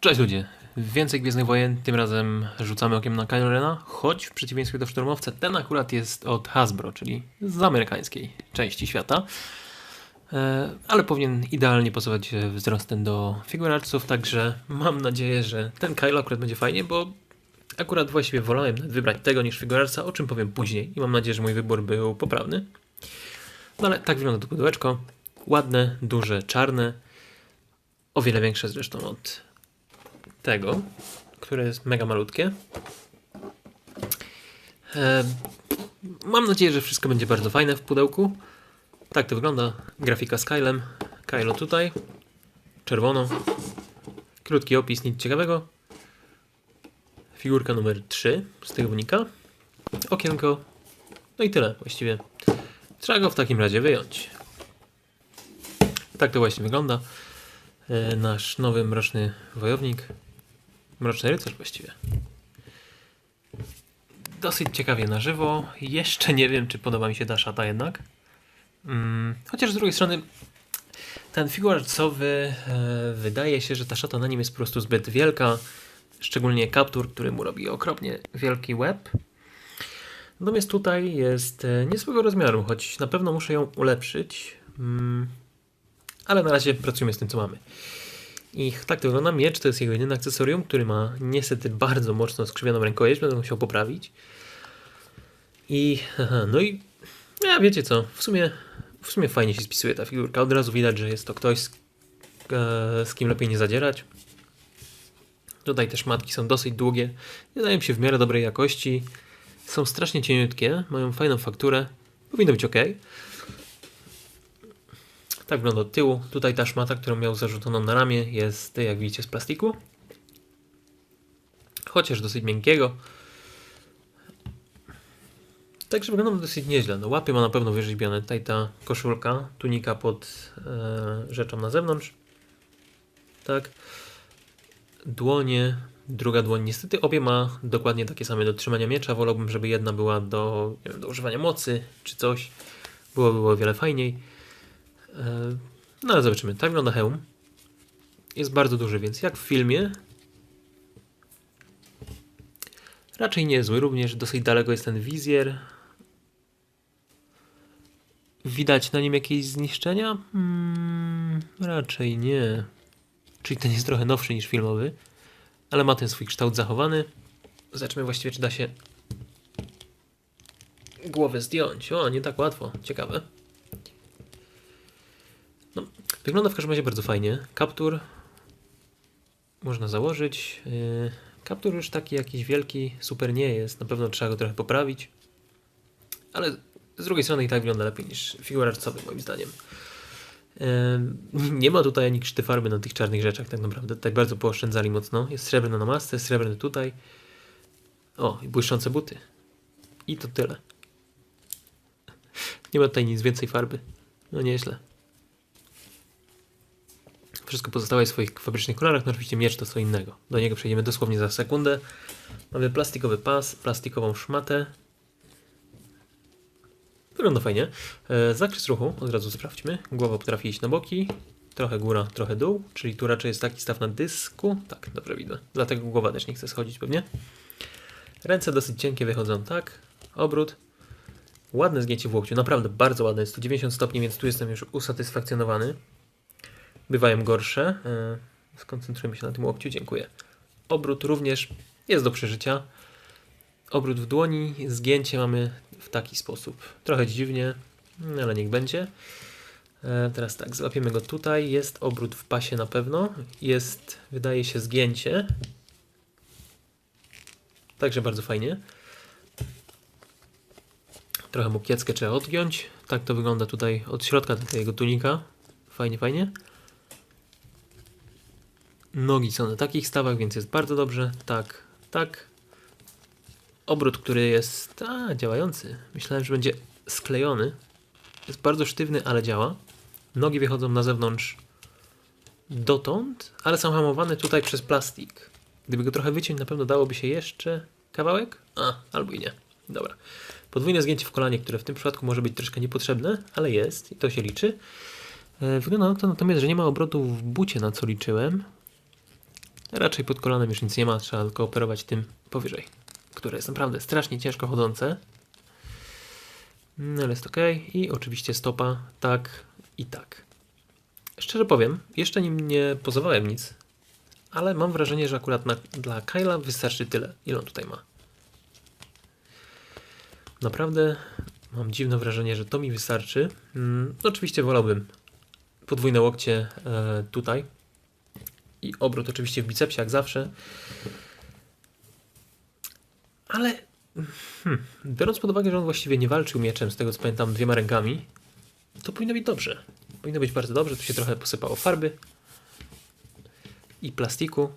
Cześć ludzie, więcej Gwiezdnych Wojen, tym razem rzucamy okiem na Kylo choć w przeciwieństwie do Szturmowca ten akurat jest od Hasbro, czyli z amerykańskiej części świata. E, Ale powinien idealnie pasować wzrostem do figurarców, także mam nadzieję, że ten Kylo akurat będzie fajnie, bo akurat właściwie wolałem wybrać tego niż figurarca, o czym powiem później i mam nadzieję, że mój wybór był poprawny. No ale tak wygląda to pudełeczko. Ładne, duże, czarne. O wiele większe zresztą od tego, które jest mega malutkie. E, mam nadzieję, że wszystko będzie bardzo fajne w pudełku. Tak to wygląda. Grafika z Kylem. Kylo tutaj. Czerwono. Krótki opis, nic ciekawego. Figurka numer 3 z tego wynika. Okienko. No i tyle właściwie. Trzeba go w takim razie wyjąć. Tak to właśnie wygląda. E, nasz nowy mroczny wojownik. Mroczny rycerz właściwie. Dosyć ciekawie na żywo. Jeszcze nie wiem, czy podoba mi się ta szata jednak. Mm, chociaż z drugiej strony ten figurarcowy e, wydaje się, że ta szata na nim jest po prostu zbyt wielka. Szczególnie kaptur, który mu robi okropnie wielki łeb. Natomiast tutaj jest e, niezłego rozmiaru, choć na pewno muszę ją ulepszyć. Mm, ale na razie pracujemy z tym, co mamy. I tak to wygląda. Miecz to jest jego jedyne akcesorium, który ma niestety bardzo mocno skrzywioną rękojeść, będę musiał poprawić. I aha, no i ja wiecie co, w sumie, w sumie fajnie się spisuje ta figurka. Od razu widać, że jest to ktoś, z, e, z kim lepiej nie zadzierać. Tutaj te szmatki są dosyć długie, wydają się w miarę dobrej jakości. Są strasznie cieniutkie, mają fajną fakturę. Powinno być ok. Tak wygląda od tyłu. Tutaj ta szmata, którą miał zarzuconą na ramię, jest, jak widzicie, z plastiku. Chociaż dosyć miękkiego. Także wygląda dosyć nieźle. No, łapy ma na pewno wyrzeźbione. Tutaj ta koszulka, tunika pod e, rzeczą na zewnątrz. Tak. Dłonie, druga dłoń. Niestety obie ma dokładnie takie same do trzymania miecza. Wolałbym, żeby jedna była do, wiem, do używania mocy czy coś. Byłoby było wiele fajniej. E, No ale zobaczymy. Tak wygląda hełm. Jest bardzo duży, więc jak w filmie. Raczej niezły. Również dosyć daleko jest ten wizjer. Widać na nim jakieś zniszczenia? Hmm, raczej nie. Czyli ten jest trochę nowszy niż filmowy. Ale ma ten swój kształt zachowany. Zobaczmy właściwie, czy da się głowę zdjąć. O, nie tak łatwo. Ciekawe. Wygląda w każdym razie bardzo fajnie. Kaptur można założyć. Yy, kaptur już taki jakiś wielki, super nie jest. Na pewno trzeba go trochę poprawić. Ale z drugiej strony i tak wygląda lepiej niż figurarcowy moim zdaniem. Yy, nie ma tutaj ani krzty farby na tych czarnych rzeczach tak naprawdę. Tak bardzo pooszczędzali mocno. Jest srebrny na masce, srebrny tutaj. O, i błyszczące buty. I to tyle. Nie ma tutaj nic więcej farby. No nieźle. Wszystko pozostałe w swoich fabrycznych kolorach, no oczywiście miecz to co innego. Do niego przejdziemy dosłownie za sekundę. Mamy plastikowy pas, plastikową szmatę. Wygląda fajnie. E, zakres ruchu, od razu sprawdźmy. Głowa potrafi iść na boki, trochę góra, trochę dół, czyli tu raczej jest taki staw na dysku. Tak, dobrze widzę. Dlatego głowa też nie chce schodzić pewnie. Ręce dosyć cienkie wychodzą tak. Obrót. Ładne zgięcie w łokciu, naprawdę bardzo ładne. Jest 190 stopni, więc tu jestem już usatysfakcjonowany. Bywają gorsze. E, Skoncentrujmy się na tym łokciu, dziękuję. Obrót również jest do przeżycia. Obrót w dłoni, zgięcie mamy w taki sposób. Trochę dziwnie, ale niech będzie. E, Teraz tak, złapiemy go tutaj. Jest obrót w pasie na pewno. Jest, wydaje się, zgięcie. Także bardzo fajnie. Trochę mu kieckę trzeba odgiąć. Tak to wygląda tutaj od środka tego tunika. Fajnie, fajnie. Nogi są na takich stawach, więc jest bardzo dobrze. Tak, tak. Obrót, który jest a, działający. Myślałem, że będzie sklejony. Jest bardzo sztywny, ale działa. Nogi wychodzą na zewnątrz dotąd, ale są hamowane tutaj przez plastik. Gdyby go trochę wyciąć, na pewno dałoby się jeszcze kawałek? A, albo i nie. Dobra. Podwójne zgięcie w kolanie, które w tym przypadku może być troszkę niepotrzebne, ale jest i to się liczy. E, Wygląda na to natomiast, że nie ma obrotu w bucie, na co liczyłem. Raczej pod kolanem już nic nie ma, trzeba tylko operować tym powyżej, które jest naprawdę strasznie ciężko chodzące. No ale jest ok. I oczywiście stopa, tak i tak. Szczerze powiem, jeszcze nim nie pozowałem nic, ale mam wrażenie, że akurat na, dla Kyla wystarczy tyle, ile on tutaj ma. Naprawdę mam dziwne wrażenie, że to mi wystarczy. Mm, oczywiście wolałbym podwójne łokcie e, tutaj i obrót oczywiście w bicepsie, jak zawsze. Ale hmm, biorąc pod uwagę, że on właściwie nie walczył mieczem, z tego co pamiętam, dwiema rękami, to powinno być dobrze. Powinno być bardzo dobrze. Tu się trochę posypało farby i plastiku.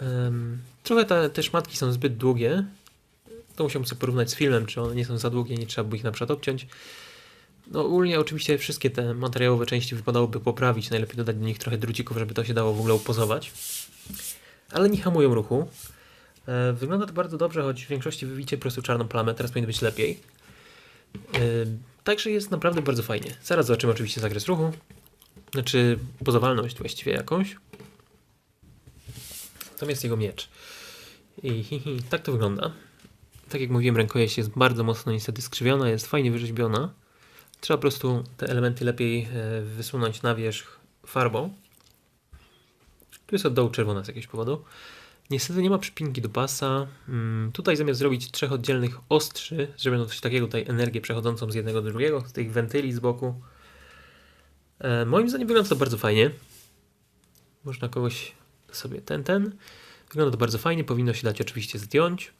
Em, trochę te, te szmatki są zbyt długie. To musiałbym sobie porównać z filmem, czy one nie są za długie, nie trzeba by ich na przykład obciąć. No ogólnie oczywiście wszystkie te materiałowe części wypadałoby poprawić, najlepiej dodać do nich trochę drucików, żeby to się dało w ogóle upozować. Ale nie hamują ruchu. E, wygląda to bardzo dobrze, choć w większości wy widzicie po prostu czarną plamę, teraz powinno być lepiej. E, także jest naprawdę bardzo fajnie. Zaraz zobaczymy oczywiście zakres ruchu. Znaczy pozowalność właściwie jakąś. Natomiast jego miecz. I hi, hi, tak to wygląda. Tak jak mówiłem, rękojeść jest bardzo mocno niestety skrzywiona, jest fajnie wyrzeźbiona. Trzeba po prostu te elementy lepiej e, wysunąć na wierzch farbą. Tu jest od dołu czerwona z jakiegoś powodu. Niestety nie ma przypinki do pasa. Mm, Tutaj zamiast zrobić trzech oddzielnych ostrzy, zrobiono coś takiego, tutaj energię przechodzącą z jednego do drugiego, z tych wentyli z boku. E, moim zdaniem wygląda to bardzo fajnie. Można kogoś sobie ten, ten. Wygląda to bardzo fajnie, powinno się dać oczywiście zdjąć.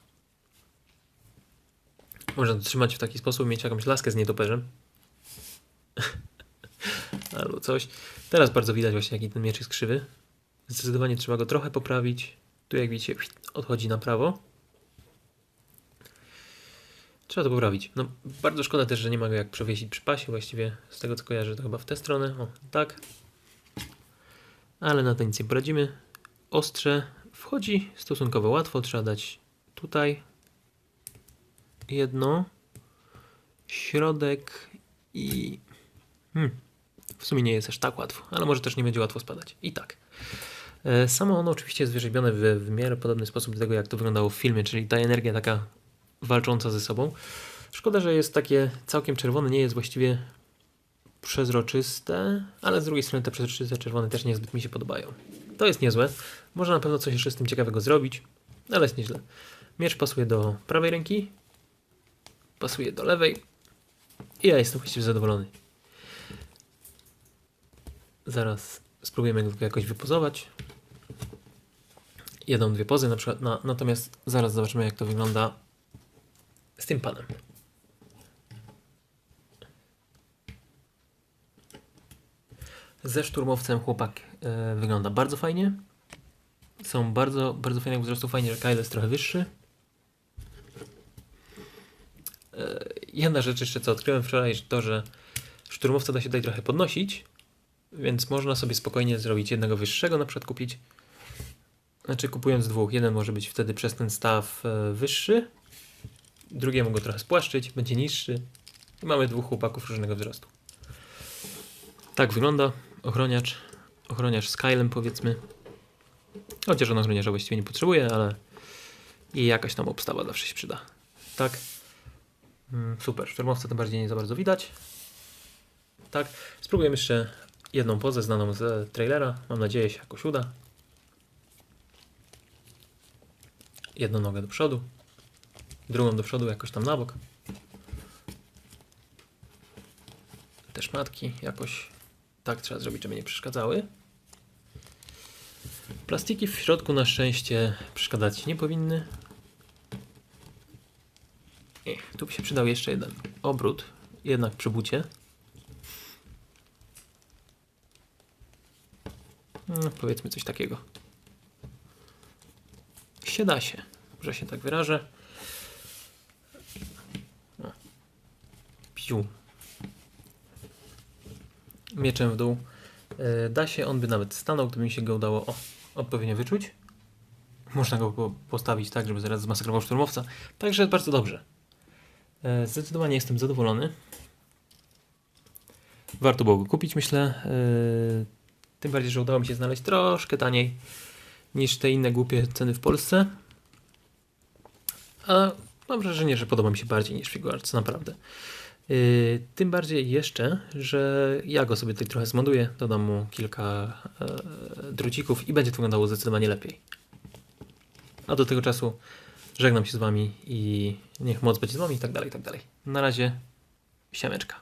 Można to trzymać w taki sposób, mieć jakąś laskę z nietoperzem. Albo coś. Teraz bardzo widać właśnie jaki ten miecz jest krzywy. Zdecydowanie trzeba go trochę poprawić. Tu jak widzicie odchodzi na prawo. Trzeba to poprawić. No, bardzo szkoda też, że nie ma go jak przewiesić przy pasie. Właściwie z tego co kojarzę to chyba w tę stronę. O, tak. Ale na to nic nie poradzimy. Ostrze wchodzi stosunkowo łatwo. Trzeba dać tutaj jedno. Środek i... Hmm. W sumie nie jest aż tak łatwo, ale może też nie będzie łatwo spadać. I tak. E, Samo ono oczywiście jest wyrzeźbione w, w miarę podobny sposób do tego, jak to wyglądało w filmie, czyli ta energia taka walcząca ze sobą. Szkoda, że jest takie całkiem czerwone, nie jest właściwie przezroczyste, ale z drugiej strony te przezroczyste czerwone też niezbyt mi się podobają. To jest niezłe. Można na pewno coś jeszcze z tym ciekawego zrobić, ale jest nieźle. Miecz pasuje do prawej ręki, pasuje do lewej i ja jestem właściwie zadowolony. Zaraz spróbujemy go jakoś wypozować. Jedną, dwie pozy na przykład, na, natomiast zaraz zobaczymy jak to wygląda z tym panem. Ze szturmowcem chłopak e, wygląda bardzo fajnie. Są bardzo, bardzo fajnego wzrostu. Fajnie, że Kyle jest trochę wyższy. E, jedna rzecz jeszcze, co odkryłem wczoraj, to, że szturmowca da się tutaj trochę podnosić, więc można sobie spokojnie zrobić jednego wyższego, na przykład kupić. Znaczy kupując dwóch, jeden może być wtedy przez ten staw e, wyższy, drugiemu go trochę spłaszczyć, będzie niższy i mamy dwóch chłopaków różnego wzrostu. Tak wygląda ochroniacz, ochroniacz z Kylem powiedzmy. Chociaż on ochroniarza właściwie nie potrzebuje, ale i jakaś tam obstawa zawsze się przyda. Tak. Mm, Super, szturmowca tym bardziej nie za bardzo widać. Tak, spróbujemy jeszcze jedną pozę znaną z trailera. Mam nadzieję się jakoś uda. Jedną nogę do przodu, drugą do przodu, jakoś tam na bok. Te szmatki jakoś tak trzeba zrobić, żeby nie przeszkadzały. Plastiki w środku na szczęście przeszkadzać nie powinny. Ech, tu by się przydał jeszcze jeden obrót, jednak przybucie. No, powiedzmy coś takiego. Się da się, że się tak wyrażę. O. Piu. Mieczem w dół. E, Da się, on by nawet stanął, gdyby mi się go udało o, odpowiednio wyczuć. Można go po- postawić tak, żeby zaraz zmasakrował szturmowca. Także bardzo dobrze. E, Zdecydowanie jestem zadowolony. Warto było go kupić, myślę. E, Tym bardziej, że udało mi się znaleźć troszkę taniej. niż te inne głupie ceny w Polsce. A mam wrażenie, że podoba mi się bardziej niż Figuarts, naprawdę. Yy, tym bardziej jeszcze, że ja go sobie tutaj trochę zmoduję, dodam mu kilka e, drucików i będzie to wyglądało zdecydowanie lepiej. A do tego czasu żegnam się z wami i niech moc będzie z wami i tak dalej, i tak dalej. Na razie, siemeczka.